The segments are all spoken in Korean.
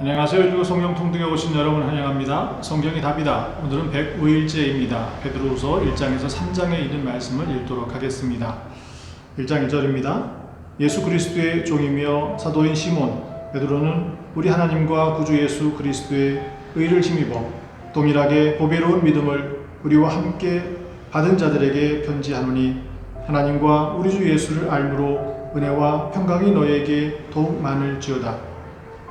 안녕하세요. 일부 성경 통독에 오신 여러분 환영합니다. 성경이 답이다. 오늘은 105일째입니다. 베드로후서 1장에서 3장에 있는 말씀을 읽도록 하겠습니다. 1장 1절입니다. 예수 그리스도의 종이며 사도인 시몬 베드로는 우리 하나님과 구주 예수 그리스도의 의를 힘입어 동일하게 보배로운 믿음을 우리와 함께 받은 자들에게 편지하노니 하나님과 우리 주 예수를 알므로 은혜와 평강이 너희에게 더욱 많을지어다.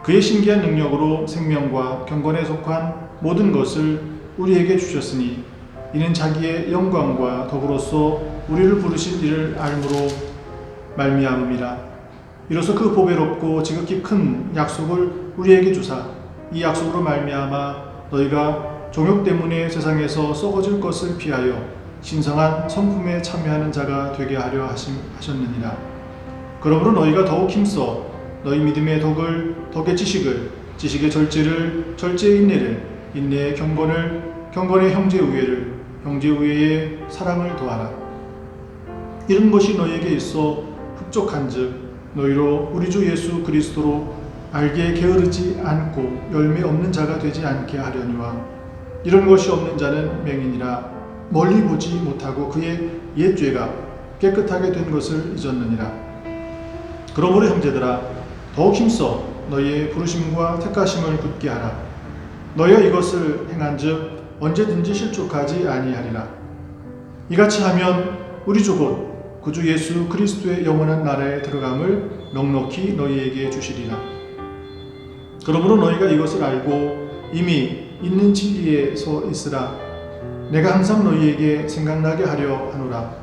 그의 신기한 능력으로 생명과 경건에 속한 모든 것을 우리에게 주셨으니 이는 자기의 영광과 더불어서 우리를 부르신 이를 알므로 말미암음이라. 이로써 그 보배롭고 지극히 큰 약속을 우리에게 주사 이 약속으로 말미암아 너희가 종욕 때문에 세상에서 썩어질 것을 피하여 신성한 성품에 참여하는 자가 되게 하려 하심, 하셨느니라. 그러므로 너희가 더욱 힘써 너희 믿음의 덕을 덕의 지식을 지식의 절제를 절제의 인내를 인내의 경건을 경건의 형제 우애를 형제 우애의 사랑을 더하라. 이런 것이 너희에게 있어 흡족한즉 너희로 우리 주 예수 그리스도로 알게 게으르지 않고 열매 없는 자가 되지 않게 하려니와 이런 것이 없는 자는 맹인이라 멀리 보지 못하고 그의 옛 죄가 깨끗하게 된 것을 잊었느니라. 그러므로 형제들아 더욱 힘써 너희의 부르심과 택하심을 굳게 하라. 너희가 이것을 행한즉 언제든지 실족하지 아니하리라. 이같이 하면 우리 주곧 구주 예수 그리스도의 영원한 나라에 들어감을 넉넉히 너희에게 주시리라. 그러므로 너희가 이것을 알고 이미 있는 진리에 서 있으라. 내가 항상 너희에게 생각나게 하려 하노라.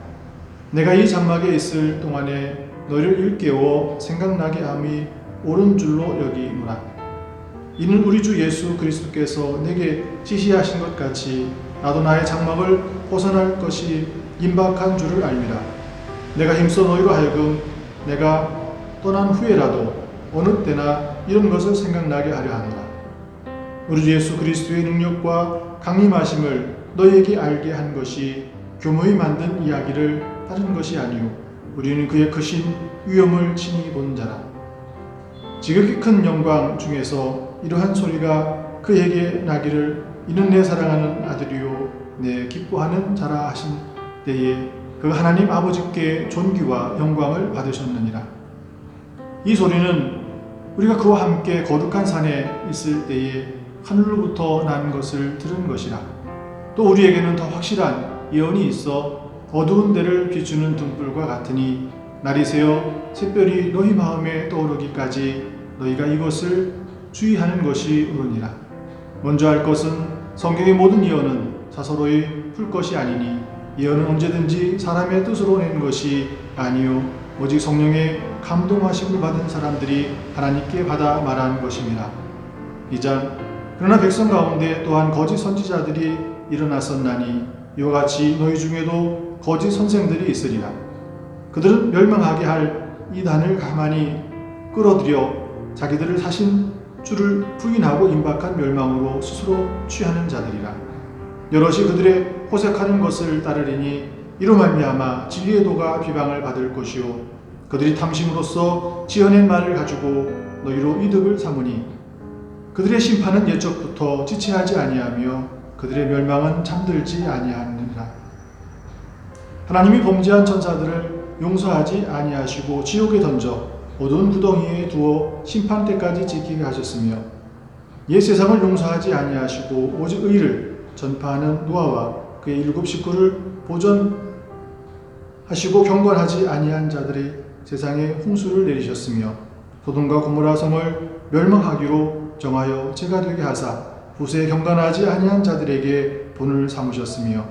내가 이 장막에 있을 동안에 너희를 일깨워 생각나게 함이 옳은 줄로 여기노라. 이는 우리 주 예수 그리스도께서 내게 지시하신 것 같이 나도 나의 장막을 벗어날 것이 임박한 줄을 알미라. 내가 힘써 너희로 하여금 내가 떠난 후에라도 어느 때나 이런 것을 생각나게 하려 하노라. 우리 주 예수 그리스도의 능력과 강림하심을 너희에게 알게 한 것이 교모히 만든 이야기를 다른 것이 아니요 우리는 그의 크신 위엄을 친히 본 자라. 지극히 큰 영광 중에서 이러한 소리가 그에게 나기를 이는 내 사랑하는 아들이요 내 기뻐하는 자라 하신 때에 그 하나님 아버지께 존귀와 영광을 받으셨느니라. 이 소리는 우리가 그와 함께 거룩한 산에 있을 때에 하늘로부터 난 것을 들은 것이라. 또 우리에게는 더 확실한 예언이 있어 어두운 데를 비추는 등불과 같으니 날이 새어 샛별이 너희 마음에 떠오르기까지 너희가 이것을 주의하는 것이 옳으니라. 먼저 할 것은 성경의 모든 예언은 사서로이 풀 것이 아니니 예언은 언제든지 사람의 뜻으로 낸 것이 아니요 오직 성령의 감동하심을 받은 사람들이 하나님께 받아 말한 것입니다. 2장 그러나 백성 가운데 또한 거짓 선지자들이 일어났었나니 이와 같이 너희 중에도 거짓 선생들이 있으리라. 그들은 멸망하게 할 이 단을 가만히 끌어들여 자기들을 사신 주를 부인하고 임박한 멸망으로 스스로 취하는 자들이라. 여럿이 그들의 호색하는 것을 따르리니 이로 말미암아 진리의 도가 비방을 받을 것이요 그들이 탐심으로써 지어낸 말을 가지고 너희로 이득을 삼으니 그들의 심판은 예적부터 지체하지 아니하며 그들의 멸망은 잠들지 아니하느니라. 하나님이 범죄한 천사들을 용서하지 아니하시고 지옥에 던져 어두운 구덩이에 두어 심판 때까지 지키게 하셨으며 옛 세상을 용서하지 아니하시고 오직 의를 전파하는 노아와 그의 일곱 식구를 보전하시고 경건하지 아니한 자들의 세상에 홍수를 내리셨으며 소돔과 고모라 성을 멸망하기로 정하여 제가 되게 하사 후세에 경건하지 아니한 자들에게 본을 삼으셨으며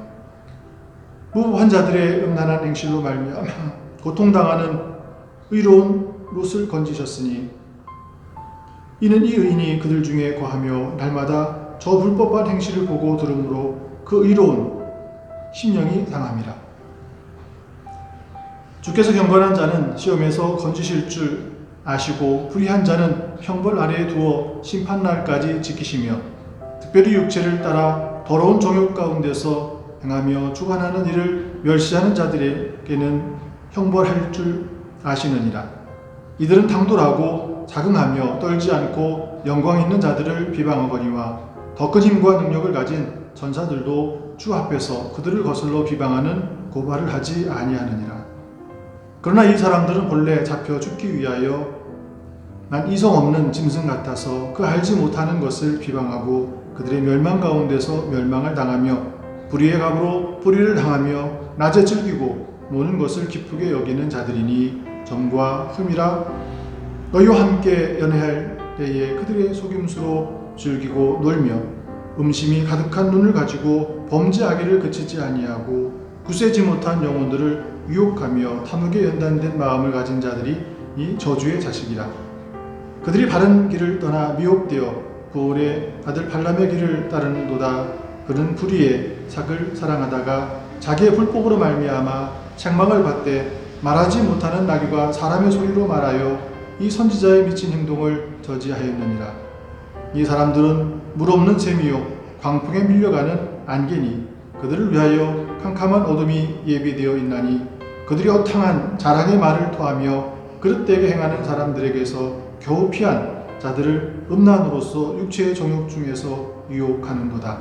무법한 자들의 음란한 행실로 말미암아 고통당하는 의로운 롯을 건지셨으니 이는 이 의인이 그들 중에 거하며 날마다 저 불법한 행실을 보고 들으므로 그 의로운 심령이 당함이라. 주께서 경건한 자는 시험에서 건지실 줄 아시고 불의한 자는 형벌 아래에 두어 심판날까지 지키시며 특별히 육체를 따라 더러운 정욕 가운데서 행하며 주관하는 일을 멸시하는 자들에게는 형벌할 줄 아시느니라. 이들은 당돌하고 자긍하며 떨지 않고 영광 있는 자들을 비방하거니와 더 큰 힘과 능력을 가진 전사들도 주 앞에서 그들을 거슬러 비방하는 고발을 하지 아니하느니라. 그러나 이 사람들은 본래 잡혀 죽기 위하여 난 이성 없는 짐승 같아서 그 알지 못하는 것을 비방하고 그들의 멸망 가운데서 멸망을 당하며 불의의 갑으로 불의를 당하며 낮에 즐기고 노는 것을 기쁘게 여기는 자들이니 점과 흠이라 너희와 함께 연애할 때에 그들의 속임수로 즐기고 놀며 음심이 가득한 눈을 가지고 범죄하기를 그치지 아니하고 구세지 못한 영혼들을 유혹하며 탐욕에 연단된 마음을 가진 자들이 이 저주의 자식이라. 그들이 바른 길을 떠나 미혹되어 부올의 아들 발람의 길을 따르는도다. 그는 불의의 sak을 사랑하다가 자기의 불법으로 말미암아 책망을 받되 말하지 못하는 나귀가 사람의 소리로 말하여 이 선지자의 미친 행동을 저지하였느니라 이 사람들은 물 없는 샘이요 광풍에 밀려가는 안개니 그들을 위하여 캄캄한 어둠이 예비되어 있나니 그들이 허탕한 자랑의 말을 토하며 그릇되게 행하는 사람들에게서 겨우 피한 자들을 음란으로서 육체의 정욕 중에서 유혹하는도다.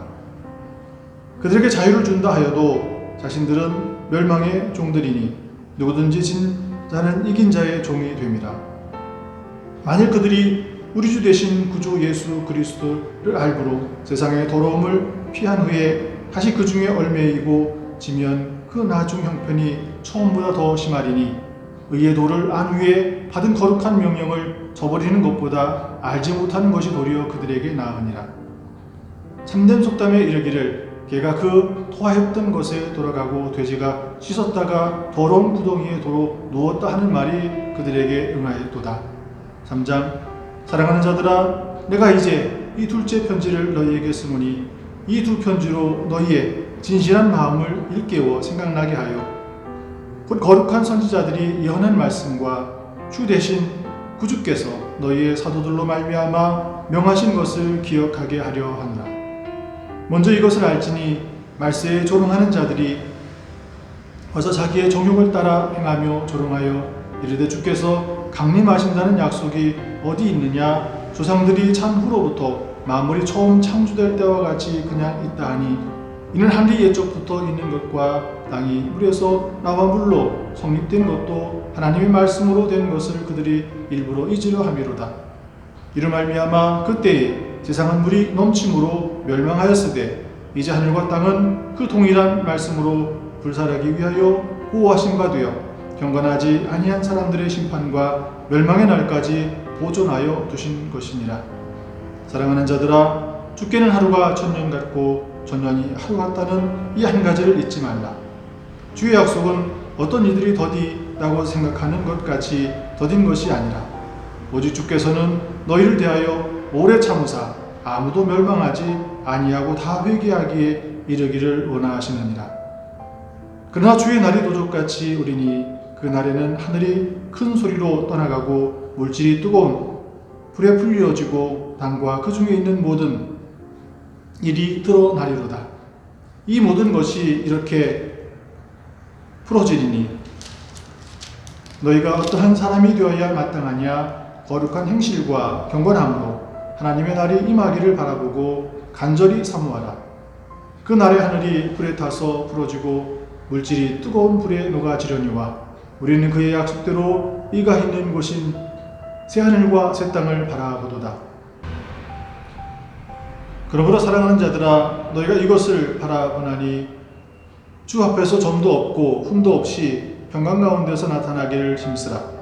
그들에게 자유를 준다 하여도 자신들은 멸망의 종들이니 누구든지 진 자는 이긴 자의 종이 됨이라. 만일 그들이 우리 주 대신 구주 예수 그리스도를 알고로 세상의 더러움을 피한 후에 다시 그 중에 얼매이고 지면 그 나중 형편이 처음보다 더 심하리니 의의 도를 안 후에 받은 거룩한 명령을 저버리는 것보다 알지 못하는 것이 도리어 그들에게 나으니라. 참된 속담에 이르기를 개가 그 토하였던 것에 돌아가고 돼지가 씻었다가 더러운 구덩이에 도로 누웠다 하는 말이 그들에게 응하였도다. 3장 사랑하는 자들아 내가 이제 이 둘째 편지를 너희에게 쓰노니 이 두 편지로 너희의 진실한 마음을 일깨워 생각나게 하여 곧 거룩한 선지자들이 예언한 말씀과 주 대신 구주께서 너희의 사도들로 말미암아 명하신 것을 기억하게 하려 하노라. 먼저 이것을 알지니 말세에 조롱하는 자들이 어서 자기의 정욕을 따라 행하며 조롱하여 이르되 주께서 강림하신다는 약속이 어디 있느냐 조상들이 찬 후로부터 만물이 처음 창조될 때와 같이 그냥 있다 하니 이는 한리 옛적부터 있는 것과 땅이 물에서 나와 물로 성립된 것도 하나님의 말씀으로 된 것을 그들이 일부러 잊으려 함이로다. 이를 말미암아 그때에 세상은 물이 넘침으로 멸망하였으되 이제 하늘과 땅은 그 동일한 말씀으로 불살하기 위하여 보호하신 바 되어 경건하지 아니한 사람들의 심판과 멸망의 날까지 보존하여 두신 것이니라. 사랑하는 자들아 죽게는 하루가 천년 같고 천년이 하루 같다는 이 한 가지를 잊지 말라. 주의 약속은 어떤 이들이 더디다고 생각하는 것 같이 더딘 것이 아니라 오직 주께서는 너희를 대하여 오래 참으사 아무도 멸망하지 아니하고 다 회개하기에 이르기를 원하시느니라. 그러나 주의 날이 도적같이 오리니 그 날에는 하늘이 큰 소리로 떠나가고 물질이 뜨거운 불에 풀려지고 땅과 그 중에 있는 모든 일이 드러나리로다. 이 모든 것이 이렇게 풀어지리니 너희가 어떠한 사람이 되어야 마땅하냐 거룩한 행실과 경건함으로 하나님의 날이 임하기를 바라보고 간절히 사모하라. 그 날의 하늘이 불에 타서 부러지고 물질이 뜨거운 불에 녹아지려니와 우리는 그의 약속대로 이가 있는 곳인 새 하늘과 새 땅을 바라보도다. 그러므로 사랑하는 자들아 너희가 이것을 바라보나니 주 앞에서 점도 없고 흠도 없이 평강 가운데서 나타나기를 힘쓰라.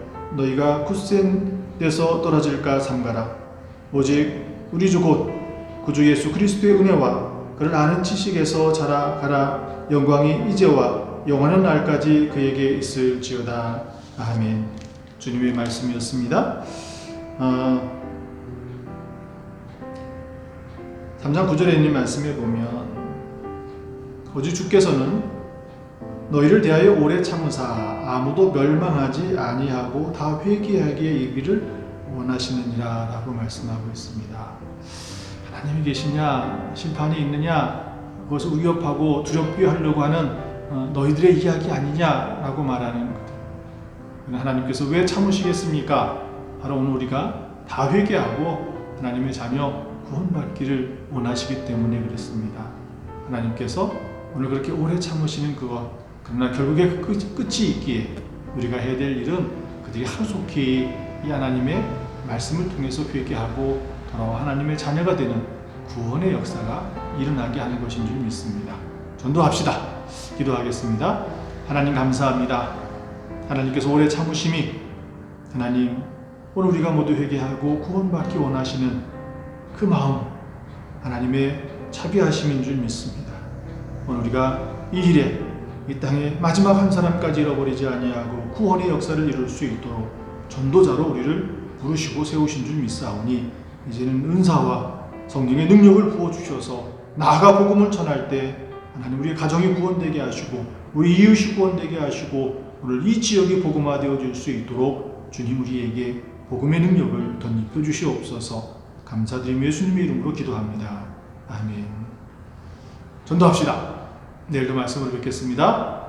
너희가 굳센 데서 떨어질까 삼가라. 오직 우리 주 곧 구주 예수 그리스도의 은혜와 그를 아는 지식에서 자라가라 영광이 이제와 영원한 날까지 그에게 있을지어다. 아멘. 주님의 말씀이었습니다. 어, 3장 9절에 있는 말씀에 보면 오직 주께서는 너희를 대하여 오래 참으사 아무도 멸망하지 아니하고 다 회개하게 이르기를 원하시느니라라고 말씀하고 있습니다. 하나님이 계시냐 심판이 있느냐 그것을 위협하고 두렵게 하려고 하는 어, 너희들의 이야기 아니냐라고 말하는 것. 하나님께서 왜 참으시겠습니까? 바로 오늘 우리가 다 회개하고 하나님의 자녀 구원받기를 원하시기 때문에 그렇습니다. 하나님께서 오늘 그렇게 오래 참으시는 그것 그러나 결국에 그 끝- 끝이 있기에 우리가 해야 될 일은 그들이 하루속히 이 하나님의 말씀을 통해서 회개 하고 돌아와 하나님의 자녀가 되는 구원의 역사가 일어나게 하는 것인 줄 믿습니다. 전도합시다. 기도하겠습니다. 하나님 감사합니다. 하나님께서 오래 참으심이 하나님 오늘 우리가 모두 회개하고 구원받기 원하시는 그 마음 하나님의 자비하심인 줄 믿습니다. 오늘 우리가 이 일에 이 땅에 마지막 한 사람까지 잃어버리지 아니하고 구원의 역사를 이룰 수 있도록 전도자로 우리를 부르시고 세우신 줄 믿사오니 이제는 은사와 성령의 능력을 부어 주셔서 나아가 복음을 전할 때 하나님 우리의 가정이 구원되게 하시고 우리 이웃이 구원되게 하시고 오늘 이 지역이 복음화되어 줄수 있도록 주님 우리에게 복음의 능력을 덧입혀 주시옵소서 감사드리며 예수님의 이름으로 기도합니다. 아멘. 전도합시다. 내일도 말씀을 뵙겠습니다.